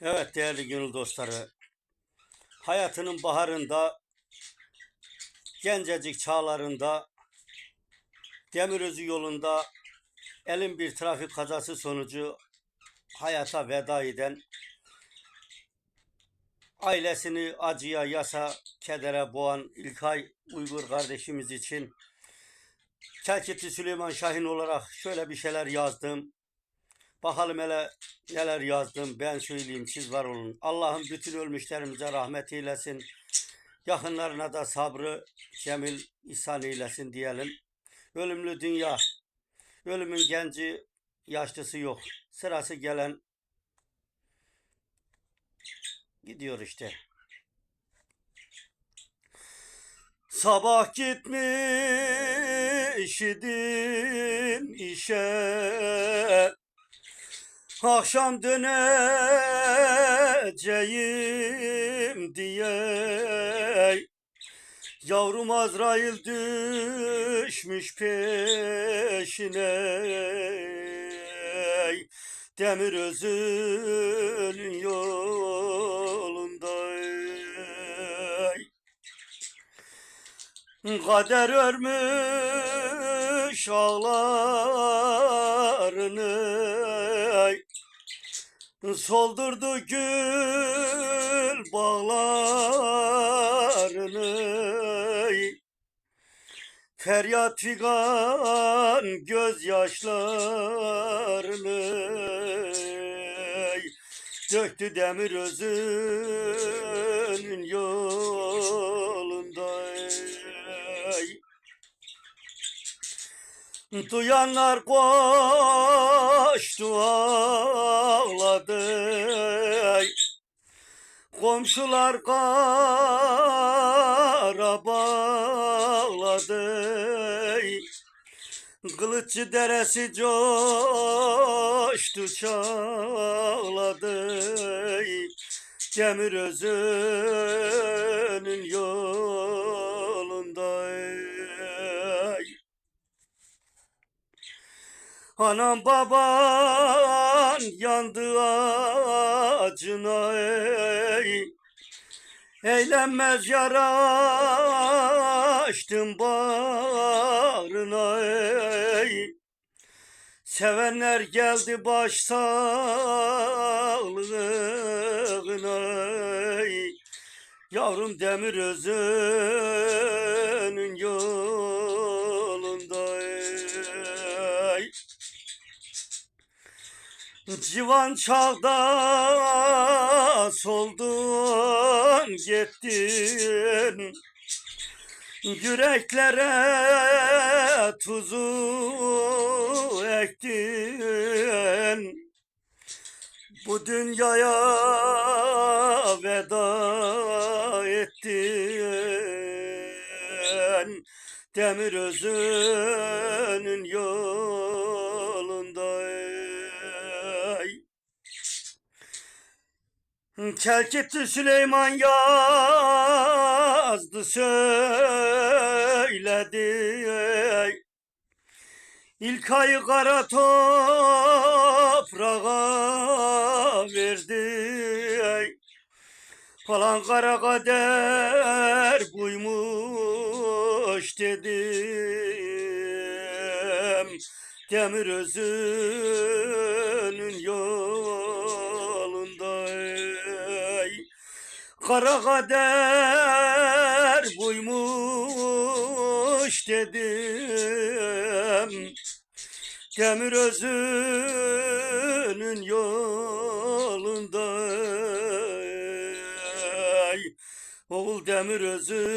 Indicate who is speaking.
Speaker 1: Evet değerli gönül dostları. Hayatının baharında, gencecik çağlarında, Demirözü yolunda elin bir trafik kazası sonucu hayata veda eden, ailesini acıya, yasa, kedere boğan İlkay Uygur kardeşimiz için Kelkitli Süleyman Şahin olarak şöyle bir şeyler yazdım. Bakalım hele neler yazdım ben söyleyeyim siz var olun. Allah'ım bütün ölmüşlerimize rahmet eylesin. Yakınlarına da sabrı cemil ihsan eylesin diyelim. Ölümlü dünya. Ölümün genci yaşlısı yok. Sırası gelen gidiyor işte. Sabah gitmiş idim işe Akşam döneceğim diye. Yavrum Azrail düşmüş peşine. Demir özünün yolunda. Kader örmüş ağlarını Soldurdu gül bağlarını. Feryat figan gözyaşlarını. Döktü demir özünün yolunda. Duyanlar koştu Komşular kara bağladı. Kılıççı deresi coştu çağladı. Demir özünün yolunda. Anam baban yandı acına. Eğlenmez yara açtım bağrına ey. Sevenler geldi baş sağlığına ey. Yavrum demir özünün yolunda ey. Civan çağda soldun gittin. Yüreklere tuzu ektin. Bu dünyaya veda ettin. Demir özünün yolunda Kelkitli Süleyman yazdı söyledi. İlk ayı kara toprağa verdi. Falan kara kader buymuş dedim Demir özünün yolunda Kara kader buymuş dedim. Demir özünün yolunda Oğul demir özü